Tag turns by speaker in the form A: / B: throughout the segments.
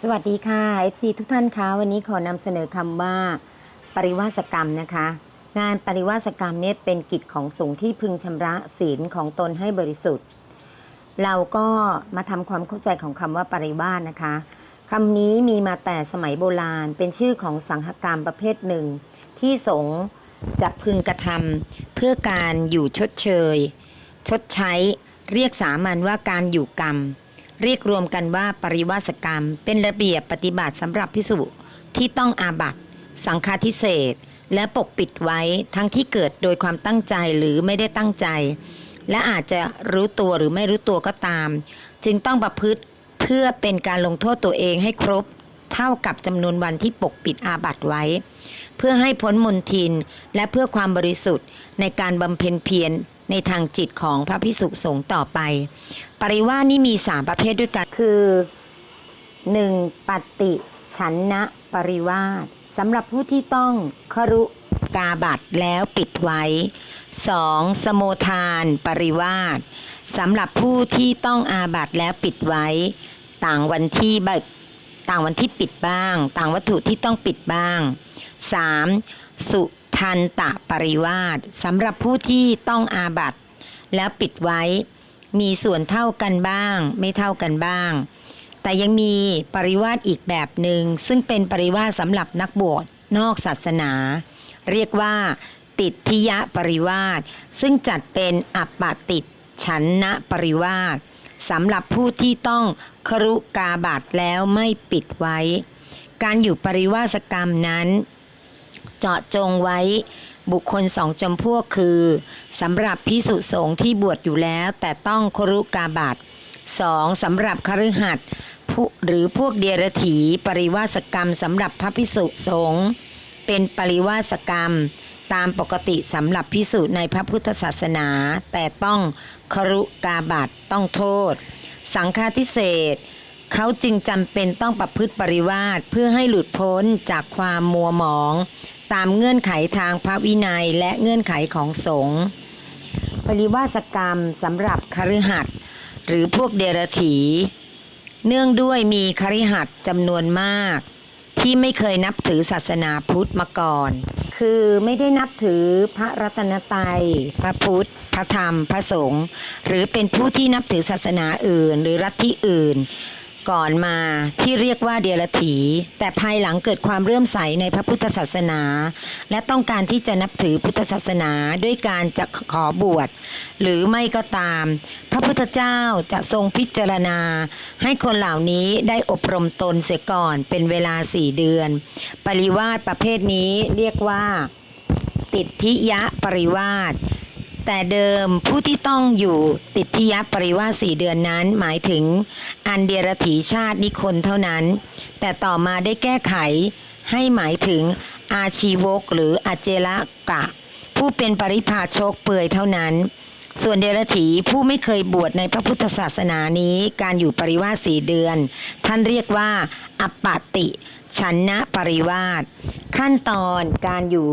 A: สวัสดีค่ะ FC ทุกท่านคะวันนี้ขอนำเสนอคำว่า ปริวาสกรรมนะคะ งานปริวาสกรรมเนี่ยเป็นกิจของสงฆ์ที่พึงชำระศีลของตนให้บริสุทธิ์ เราก็มาทำความเข้าใจของคำว่าปริวาสนะคะคำนี้มีมาแต่สมัยโบราณ เป็นชื่อของสังฆกรรมประเภทหนึ่ง ที่สงฆ์จะพึงกระทำเพื่อการอยู่ชดเชย ชดใช้ เรียกสามัญว่าการอยู่กรรม เรียกรวมกันว่าปริวาสกรรม เป็นระเบียบปฏิบัติสำหรับพิสุที่ต้องอาบัตสังฆาทิเศษและปกปิดไว้ทั้งที่เกิดโดยความตั้งใจหรือไม่ได้ตั้งใจ และอาจจะรู้ตัวหรือไม่รู้ตัวก็ตาม จึงต้องประพฤติเพื่อเป็นการลงโทษตัวเองให้ครบ เท่ากับจำนวนวันที่ปกปิดอาบัตไว้ เพื่อให้พ้นมนทินและเพื่อความบริสุทธิ์ในการบำเพ็ญเพียร ในทางจิตของพระพิสุสงฆ์ต่อไป ปริวาสนี่มีสามประเภทด้วยกัน คือ 1. ปฏิฉันนะปริวาสสำหรับผู้ที่ต้องครุกาบัตแล้วปิดไว้ 2. สโมทานปริวาสสำหรับผู้ที่ต้องอาบัตแล้วปิดไว้ ต่างวันที่บต่างวันที่ปิดบ้าง ต่างวัตถุที่ต้องปิดบ้าง 3. สุ ทันตะปริวาสสำหรับผู้ที่ต้องอาบัตแล้วปิดไว้ มีส่วนเท่ากันบ้าง ไม่เท่ากันบ้าง แต่ยังมีปริวาสอีกแบบหนึ่งซึ่งเป็นปริวาสสำหรับนักบวชนอกศาสนา เรียกว่า ติดทิยะปริวาสซึ่งจัดเป็นอัปปติดฉันนะปริวาสสำหรับผู้ที่ต้องครุกาบัตแล้วไม่ปิดไว้ การอยู่ปริวาสกรรมนั้น เจาะจงไว้ บุคคลสองจำพวกคือสำหรับพิสุสงฆ์ที่บวชอยู่แล้วแต่ต้องครุกาบัตสองสำหรับคฤหัสถ์หรือพวกเดียรถีปริวาสกรรมสำหรับพระพิสุสงฆ์เป็นปริวาสกรรมตามปกติสำหรับพิสุในพระพุทธศาสนา แต่ต้องครุกาบัตต้องโทษ สังฆาทิเศษเขาจึงจำเป็นต้องประพฤติปริวาสเพื่อให้หลุดพ้นจากความมัวหมองามเงื่อนไขทางพระวินัยและเงื่อนไขของสงฆ์ปริวาสกรรมสำหรับคฤหัสถ์หรือพวกเดรถีเนื่องด้วยมีคฤหัสถ์จำนวนมาก ที่ไม่เคยนับถือศาสนาพุทธมาก่อน คือไม่ได้นับถือพระรัตนตรัย พระพุทธ พระธรรม พระสงฆ์หรือเป็นผู้ที่นับถือศาสนาอื่น หรือรัฐที่อื่น ก่อนมาที่เรียกว่าเดียรถี แต่ภายหลังเกิดความเลื่อมใสในพระพุทธศาสนา และต้องการที่จะนับถือพุทธศาสนาด้วยการจะขอบวช หรือไม่ก็ตาม พระพุทธเจ้าจะทรงพิจารณา ให้คนเหล่านี้ได้อบรมตนเสียก่อนเป็นเวลาสี่เดือน ปริวาสประเภทนี้เรียกว่า ติดทิยะปริวาส แต่เดิมผู้ที่ต้องอยู่ติดทิยะปริวาสสี่เดือนนั้นหมายถึงอันเดียรถีชาตินิคนเท่านั้น แต่ต่อมาได้แก้ไขให้หมายถึงอาชีวกหรืออาเจละกะ ผู้เป็นปริพาชกเปื่อยเท่านั้น ส่วนเดรถีผู้ไม่เคยบวชในพระพุทธศาสนานี้การอยู่ปริวาสสี่เดือน ท่านเรียกว่าอปปติ ชันนะปริวาสขั้นตอนการอยู่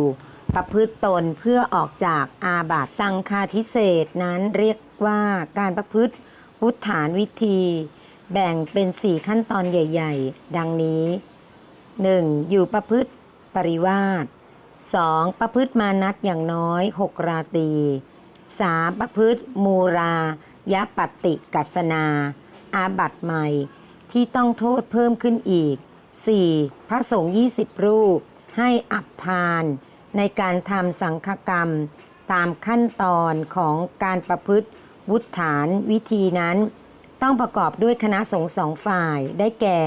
A: ประพฤติตนเพื่อออกจากอาบัติสังฆาทิเศษนั้นเรียกว่าการประพฤติพุทธานวิธี แบ่งเป็นสี่ขั้นตอนใหญ่ ๆ ดังนี้ 1. อยู่ประพฤติปริวาส 2. ประพฤติมานัดอย่างน้อย 6 ราตรี 3. ประพฤติมูรายะปฏิกัสนา อาบัตใหม่ที่ต้องโทษเพิ่มขึ้นอีก 4. พระสงฆ์20 รูป ให้อับพาน ในการทำสังฆกรรม ตามขั้นตอนของการประพฤติวุฒฐานวิธีนั้น ต้องประกอบด้วยคณะสงฆ์สองฝ่ายได้แก่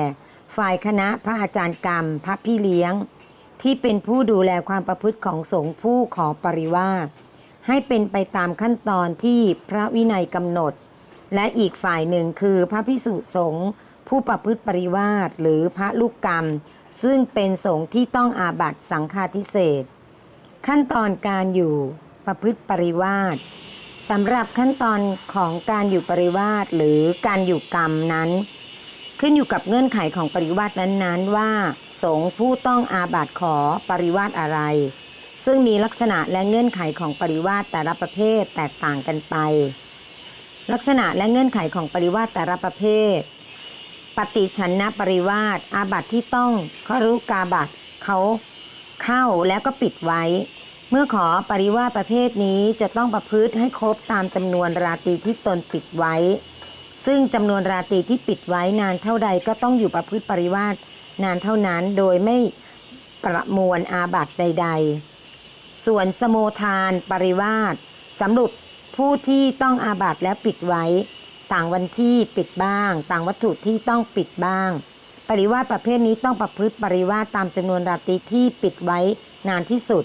A: ฝ่ายคณะพระอาจารย์กรรม พระพี่เลี้ยง ที่เป็นผู้ดูแลความประพฤติของสงฆ์ผู้ขอปริวาสให้เป็นไปตามขั้นตอนที่พระวินัยกำหนด และอีกฝ่ายหนึ่งคือพระพิสุสงฆ์ผู้ประพฤติปริวาสหรือพระลูกกรรม ซึ่งเป็นสงฆ์ที่ต้องอาบัตสังฆาทิเศษ ขั้นตอนการอยู่ประพฤติปริวาสสำหรับขั้นตอนของการอยู่ปริวาสหรือการอยู่กรรมนั้น ขึ้นอยู่กับเงื่อนไขของปริวาสนั้นๆ ว่า สงผู้ต้องอาบัติขอปริวาสอะไร ซึ่งมีลักษณะและเงื่อนไขของปริวาสแต่ละประเภทแตกต่างกันไป ลักษณะและเงื่อนไขของปริวาสแต่ละประเภท ปฏิชันนปริวาสอาบัติที่ต้องครุกาบัตเขา เข้าแล้วก็ปิดไว้ เมื่อขอปริวาสประเภทนี้จะต้องประพฤติให้ครบตามจำนวนราตรีที่ตนปิดไว้ ซึ่งจำนวนราตรีที่ปิดไว้นานเท่าใดก็ต้องอยู่ประพฤติปริวาสนานเท่านั้นโดยไม่ประมวลอาบัติใด ๆ ส่วนสโมทานปริวาสสำหรับผู้ที่ต้องอาบัติแล้วปิดไว้ ต่างวันที่ปิดบ้าง ต่างวัตถุที่ต้องปิดบ้าง ปริวาสประเภทนี้ต้องประพฤติปริวาสตามจำนวนราตรีที่ปิดไว้นานที่สุด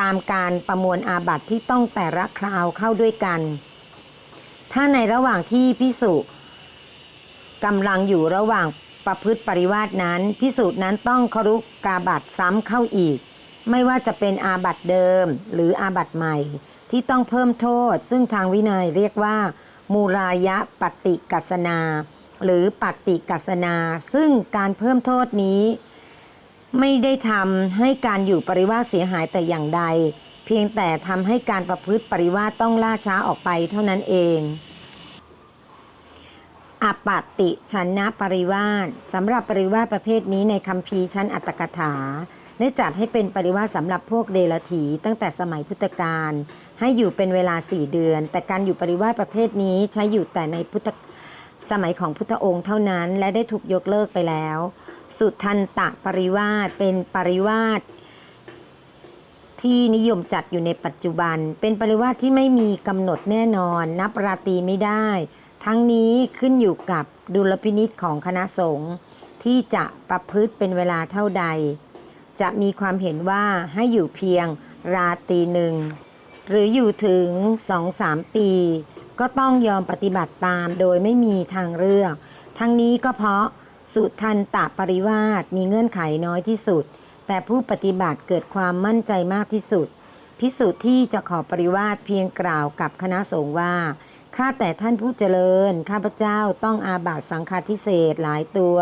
A: ตามการประมวลอาบัติที่ต้องแต่ละคราวเข้าด้วยกัน ถ้าในระหว่างที่พิสุกำลังอยู่ระหว่างประพฤติปริวาสนั้นพิสูจน์นั้นต้องครุกาบัตซ้ำเข้าอีก ไม่ว่าจะเป็นอาบัตเดิมหรืออาบัตใหม่ ที่ต้องเพิ่มโทษ ซึ่งทางวินัยเรียกว่า มูรายะปฏิกัสนา หรือปฏิกัสนา ซึ่งการเพิ่มโทษนี้ ไม่ได้ทำให้การอยู่ปริวาสเสียหายแต่อย่างใด เพียงแต่ทำให้การประพฤติปริวาสต้องล่าช้าออกไปเท่านั้นเองอปปติชันนะปริวาสสำหรับปริวาสประเภทนี้ในคัมภีชั้นอัตถกถาได้จัดให้เป็นปริวาสสำหรับพวกเดลถีตั้งแต่สมัยพุทธกาลให้อยู่เป็นเวลาสี่เดือน แต่การอยู่ปริวาสประเภทนี้ใช้อยู่แต่ในพุทธ สมัยของพุทธองค์เท่านั้นและได้ถูกยกเลิกไปแล้ว สุทันตะปริวาสเป็นปริวาสที่นิยมจัดอยู่ในปัจจุบัน เป็นปริวาสที่ไม่มีกำหนดแน่นอน นับราตรีไม่ได้ ทั้งนี้ขึ้นอยู่กับดุลพินิษของคณะสงฆ์ที่จะประพฤติเป็นเวลาเท่าใด จะมีความเห็นว่าให้อยู่เพียงราตรีหนึ่ง หรืออยู่ถึงสองสามปี ก็ต้องยอมปฏิบัติตามโดยไม่มีทางเลือก ทั้งนี้ก็เพราะสุทันตะปริวาสมีเงื่อนไขน้อยที่สุด แต่ผู้ปฏิบัติเกิดความมั่นใจมากที่สุด พิสุทธิ์ที่จะขอปริวาสเพียงกล่าวกับคณะสงฆ์ว่าข้าแต่ท่านผู้เจริญ ข้าพเจ้าต้องอาบัตสังฆาทิเศษหลายตัว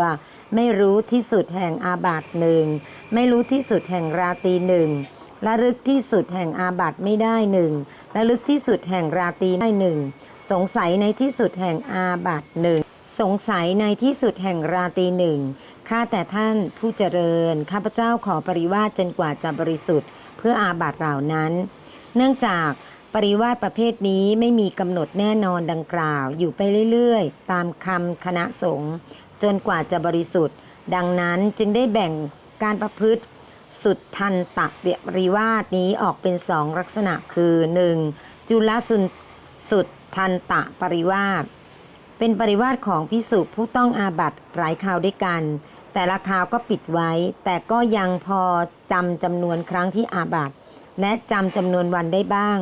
A: ไม่รู้ที่สุดแห่งอาบัตหนึ่ง ไม่รู้ที่สุดแห่งราตีหนึ่งระลึกที่สุดแห่งอาบัตไม่ได้หนึ่งระลึกที่สุดแห่งราตีไม่หนึ่ง สงสัยในที่สุดแห่งอาบัตหนึ่งสงสัยในที่สุดแห่งราตีหนึ่งข้าแต่ท่านผู้เจริญ ข้าพเจ้าขอปริวาสจนกว่าจะบริสุทธิ์ เพื่ออาบัตเหล่านั้น เนื่องจากปริวาสประเภทนี้ไม่มีกำหนดแน่นอนดังกล่าว อยู่ไปเรื่อยๆ ตามคำคณะสงฆ์จนกว่าจะบริสุทธิ์ ดังนั้นจึงได้แบ่งการประพฤติสุดทันตะปริวาสนี้ออกเป็นสองลักษณะคือ 1. จุลสุนสุด ทันตะปริวาสเป็นปริวาสของพิสุผู้ต้องอาบัตหลายคราวด้วยกัน แต่ละคราวก็ปิดไว้ แต่ก็ยังพอจำจำนวนครั้งที่อาบัตและจำจำนวนวันได้บ้าง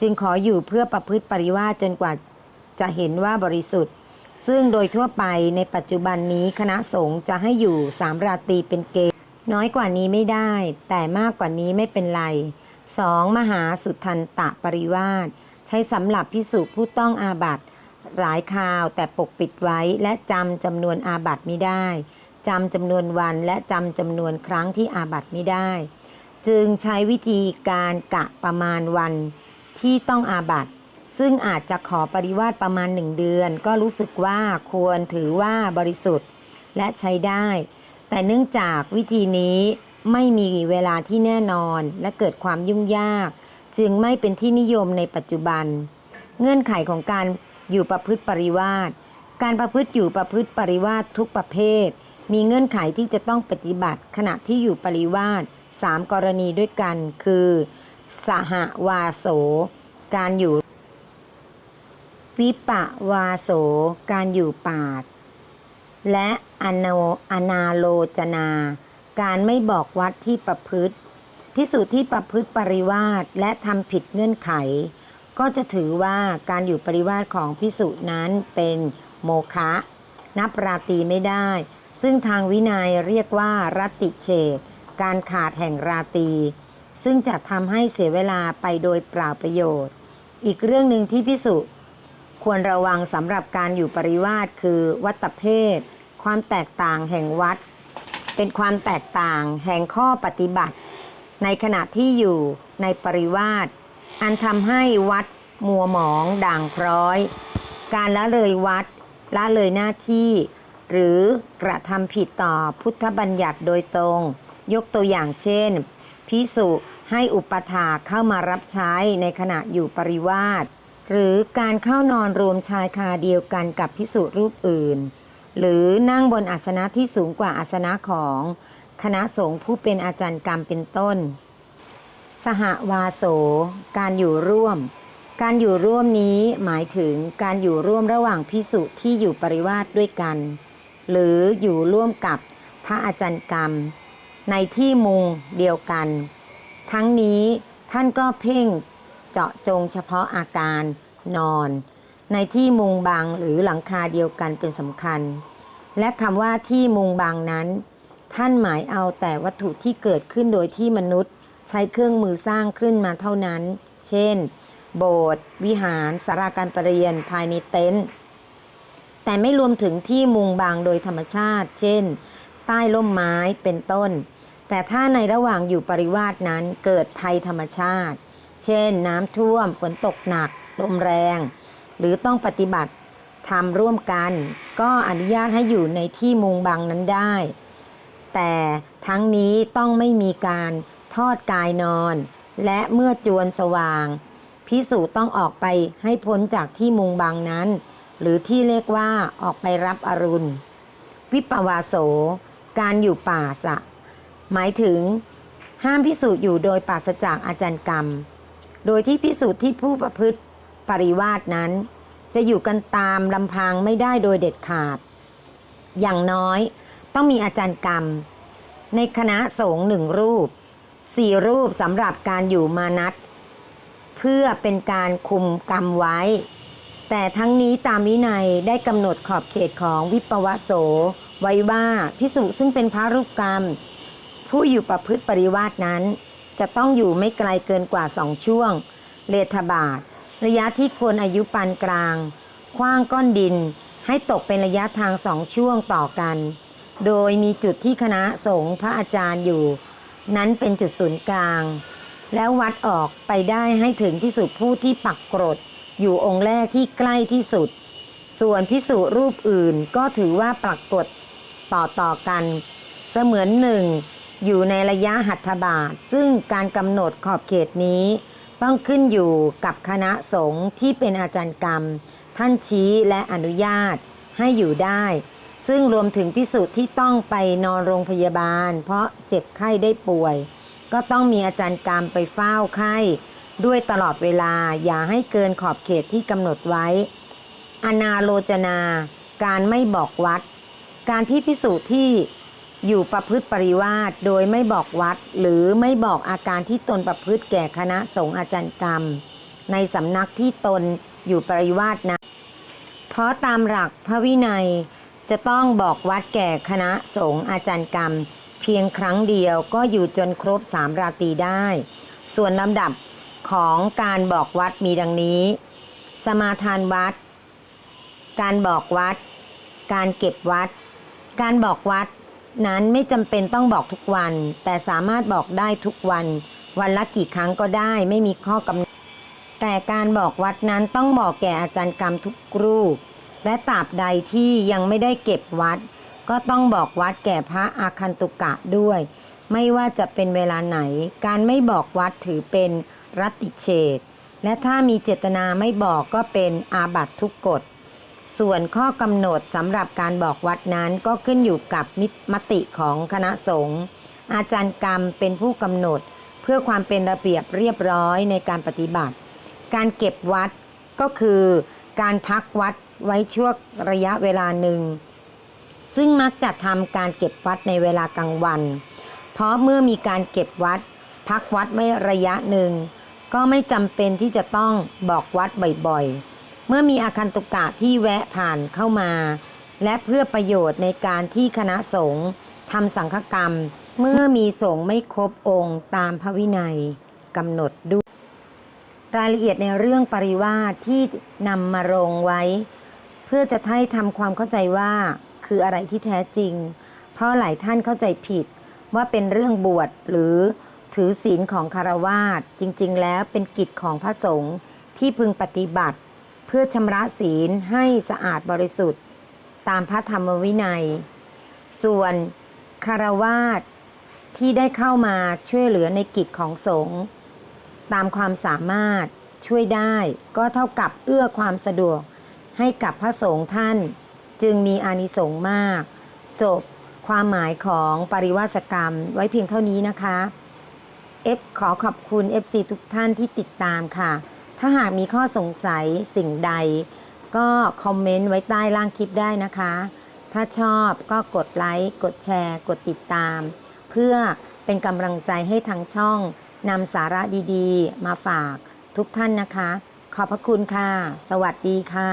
A: จึงขออยู่เพื่อประพฤติปริวาสจนกว่าจะเห็นว่าบริสุทธิ์ ซึ่งโดยทั่วไปในปัจจุบันนี้คณะสงฆ์จะให้อยู่สามราตรีเป็นเกณฑ์น้อยกว่านี้ไม่ได้ แต่มากกว่านี้ไม่เป็นไร 2. มหาสุทันตะปริวาส ใช้สำหรับพิสุผู้ต้องอาบัตหลายคราวแต่ปกปิดไว้และจำจำนวนอาบัตไม่ได้จำจำนวนวันและจำจำนวนครั้งที่อาบัตไม่ได้ จึงใช้วิธีการกะประมาณวันที่ต้องอาบัตซึ่งอาจจะขอปริวาสประมาณหนึ่งเดือน ก็รู้สึกว่าควรถือว่าบริสุทธิ์และใช้ได้ แต่เนื่องจากวิธีนี้ไม่มีเวลาที่แน่นอนและเกิดความยุ่งยาก จึงไม่เป็นที่นิยมในปัจจุบัน เงื่อนไขของการอยู่ประพฤติปริวาสการประพฤติอยู่ประพฤติปริวาสทุกประเภท มีเงื่อนไขที่จะต้องปฏิบัติขณะที่อยู่ปริวาสสามกรณีด้วยกัน คือ สหวาโส การอยู่ วิปะวาโส การอยู่ปาดและอโนอนาโลจนา การไม่บอกวัดที่ประพฤติ พิสูจน์ที่ประพฤติปริวาสและทำผิดเงื่อนไข ก็จะถือว่าการอยู่ปริวาสของพิสูจน์นั้นเป็นโมฆะนับราตีไม่ได้ ซึ่งทางวินัยเรียกว่ารัติเฉดการขาดแห่งราตีซึ่งจะทำให้เสียเวลาไปโดยเปล่าประโยชน์ อีกเรื่องหนึ่งที่พิสุควรระวังสำหรับการอยู่ปริวาสคือวัตเพศ ความแตกต่างแห่งวัด เป็นความแตกต่างแห่งข้อปฏิบัติ ในขณะที่อยู่ในปริวาสอันทำให้วัดมัวหมองด่างพร้อย การละเลยวัด ละเลยหน้าที่ หรือกระทำผิดต่อพุทธบัญญัติโดยตรง ยกตัวอย่างเช่น พิสุให้อุปถาเข้ามารับใช้ในขณะอยู่ปริวาสหรือการเข้านอนรวมชายคาเดียวกันกับพิสุรูปอื่น หรือนั่งบนอาสนะที่สูงกว่าอาสนะของ คณะสงฆ์ผู้เป็นอาจารย์กรรมเป็นต้น สหวาโส การอยู่ร่วม การอยู่ร่วมนี้หมายถึงการอยู่ร่วมระหว่างพิสุที่อยู่ปริวาสด้วยกัน หรืออยู่ร่วมกับพระอาจารย์กรรม ในที่มุงเดียวกัน ทั้งนี้ท่านก็เพ่งเจาะจงเฉพาะอาการนอน ในที่มุงบางหรือหลังคาเดียวกันเป็นสำคัญ และคำว่าที่มุงบางนั้น ท่านหมายเอาแต่วัตถุที่เกิดขึ้นโดยที่มนุษย์ ใช้เครื่องมือสร้างขึ้นมาเท่านั้น เช่น โบสถ์วิหารสาราการประเรียนภายในเต็นท์แต่ไม่รวมถึงที่มุงบางโดยธรรมชาติ เช่น ใต้ร่มไม้เป็นต้น แต่ถ้าในระหว่างอยู่ปริวาสนั้นเกิดภัยธรรมชาติ เช่น น้ำท่วมฝนตกหนักลมแรง หรือต้องปฏิบัติทำร่วมกัน ก็อนุญาตให้อยู่ในที่มุงบางนั้นได้ แต่ทั้งนี้ต้องไม่มีการทอดกายนอน และเมื่อจวนสว่าง พิสูจต้องออกไปให้พ้นจากที่มุงบางนั้น หรือที่เรียกว่าออกไปรับอรุณ วิปวาโส การอยู่ป่าสะ หมายถึง ห้ามพิสูจน์อยู่โดยปราศจากอาจารย์กรรม โดยที่พิสูจน์ที่ผู้ประพฤติปริวาสนั้น จะอยู่กันตามลำพังไม่ได้โดยเด็ดขาด อย่างน้อย ต้องมีอาจารย์กรรม ในคณะสงฆ์หนึ่งรูปสี่รูปสำหรับการอยู่มานัดเพื่อเป็นการคุมกรรมไว้ แต่ทั้งนี้ตามวินัยได้กำหนดขอบเขตของวิปวโส ไว้ว่าพิสุซึ่งเป็นพระรูปกรรม ผู้อยู่ประพฤติปริวาสนั้น จะต้องอยู่ไม่ไกลเกินกว่าสองช่วง เลทบาท ระยะที่คนอายุปานกลาง คว้างก้อนดิน ให้ตกเป็นระยะทางสองช่วงต่อกัน โดยมีจุดที่คณะสงฆ์พระอาจารย์อยู่ นั้นเป็นจุดศูนย์กลาง แล้ววัดออกไปได้ให้ถึงพิสุผู้ที่ปักกรด อยู่องค์แรกที่ใกล้ที่สุด ส่วนพิสุรูปอื่นก็ถือว่าปรากฏต่อต่อกัน เสมือนหนึ่งอยู่ในระยะหัตถบาท ซึ่งการกำหนดขอบเขตนี้ ต้องขึ้นอยู่กับคณะสงฆ์ที่เป็นอาจารย์กรรม ท่านชี้และอนุญาตให้อยู่ได้ ซึ่งรวมถึงพิสูจน์ที่ต้องไปนอนโรงพยาบาล เพราะเจ็บไข้ได้ป่วย ก็ต้องมีอาจารย์กรรมไปเฝ้าไข้ ด้วยตลอดเวลาอย่าให้เกินขอบเขตที่กำหนดไว้ อนาโลจนา การไม่บอกวัด การที่พิสูจน์ที่อยู่ประพฤติปริวาสโดยไม่บอกวัด หรือไม่บอกอาการที่ตนประพฤติแก่คณะสงฆ์อาจารย์กรรม ในสำนักที่ตนอยู่ปริวาสนะ เพราะตามหลักพระวินัย จะต้องบอกวัดแก่คณะสงฆ์อาจารย์กรรม เพียงครั้งเดียวก็อยู่จนครบสามราตรีได้ ส่วนลำดับของการบอกวัดมีดังนี้ สมาทานวัด การบอกวัด การเก็บวัด การบอกวัดนั้นไม่จำเป็นต้องบอกทุกวัน แต่สามารถบอกได้ทุกวัน วันละกี่ครั้งก็ได้ไม่มีข้อกำหนดแต่การบอกวัดนั้นต้องบอกแก่อาจารย์กรรมทุกรูป และตราบใดที่ยังไม่ได้เก็บวัด ก็ต้องบอกวัดแก่พระอาคันตุกะด้วย ไม่ว่าจะเป็นเวลาไหน การไม่บอกวัดถือเป็นรัติเฉดและถ้ามีเจตนาไม่บอกก็เป็นอาบัตทุกกฎ ส่วนข้อกำหนดสำหรับการบอกวัดนั้นก็ขึ้นอยู่กับมิมติของคณะสงฆ์อาจารย์กรรมเป็นผู้กำหนด เพื่อความเป็นระเบียบเรียบร้อยในการปฏิบัติ การเก็บวัดก็คือ การพักวัด ไว้ช่วงระยะเวลาหนึ่ง ซึ่งมักจะทำการเก็บวัดในเวลากลางวัน เพราะเมื่อมีการเก็บวัด พักวัดไว้ระยะหนึ่ง ก็ไม่จำเป็นที่จะต้องบอกวัดบ่อยๆ เมื่อมีอาคันตุกะที่แวะผ่านเข้ามา และเพื่อประโยชน์ในการที่คณะสงฆ์ทำสังฆกรรม เมื่อมีสงฆ์ไม่ครบองค์ตามพระวินัยกำหนดด้วยรายละเอียดในเรื่องปริวาสที่นำมาลงไว้ เพื่อจะให้ทำความเข้าใจว่าคืออะไรที่แท้จริง เพราะหลายท่านเข้าใจผิดว่าเป็นเรื่องบวชหรือถือศีลของคารวาสจริง ๆ แล้วเป็นกิจของพระสงฆ์ที่พึงปฏิบัติ เพื่อชำระศีลให้สะอาดบริสุทธิ์ ตามพระธรรมวินัย ส่วนคารวาสที่ได้เข้ามาช่วยเหลือในกิจของสงฆ์ตามความสามารถช่วยได้ก็เท่ากับเอื้อความสะดวก ให้กับพระสงฆ์ท่านจึงมีอานิสงส์มาก จบความหมายของปริวาสกรรมไว้เพียงเท่านี้นะคะ F ขอขอบคุณ FC ทุกท่านที่ติดตามค่ะ ถ้าหากมีข้อสงสัยสิ่งใด ก็คอมเมนต์ไว้ใต้ล่างคลิปได้นะคะ ถ้าชอบก็กดไลค์กดแชร์ กดติดตาม เพื่อเป็นกำลังใจให้ทางช่องนำสาระดีๆ มาฝากทุกท่านนะคะ ขอบพระคุณค่ะ สวัสดีค่ะ